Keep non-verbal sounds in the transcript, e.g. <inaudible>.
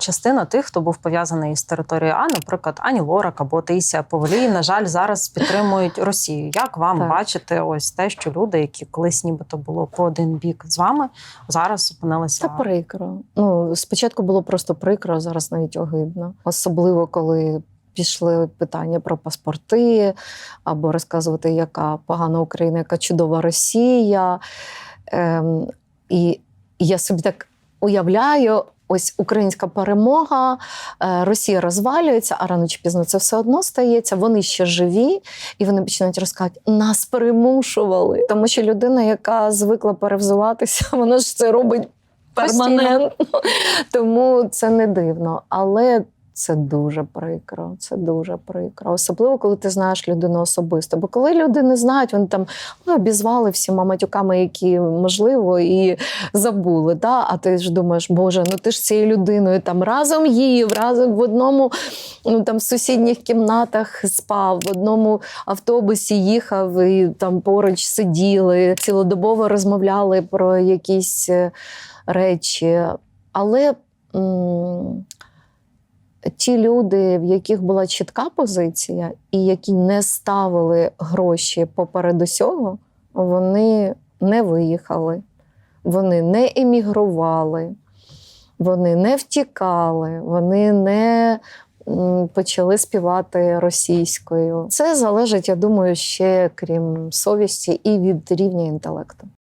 Частина тих, хто був пов'язаний з територією А, наприклад, Ані Лорак або Таїсія Повелій, на жаль, зараз підтримують Росію. Як вам Так. бачити ось те, що люди, які колись нібито було по один бік з вами, зараз опинилися Та прикро. Ну, спочатку було просто прикро, зараз навіть огидно. Особливо, коли пішли питання про паспорти, або розказувати, яка погана Україна, яка чудова Росія. Ем, і я собі так уявляю. Ось українська перемога, е, Росія розвалюється, а рано чи пізно це все одно стається. Вони ще живі, і вони починають розказувати, нас перемушували. Тому що людина, яка звикла перевзуватися, <laughs> вона ж це робить Постійно. перманентно. Тому це не дивно. Але це дуже прикро. Це дуже прикро. Особливо, коли ти знаєш людину особисто. Бо коли люди не знають, вони там ну, обізвали всіма матюками, які можливо, і забули. Да? А ти ж думаєш, Боже, ну ти ж цією людиною там разом їв, разом в одному ну, там, в сусідніх кімнатах спав, в одному автобусі їхав і там поруч сиділи, цілодобово розмовляли про якісь е, речі. Але м, ті люди, в яких була чітка позиція, і які не ставили гроші поперед усього, вони не виїхали, вони не емігрували, вони не втікали, вони не почали співати російською. Це залежить, я думаю, ще крім совісті і від рівня інтелекту.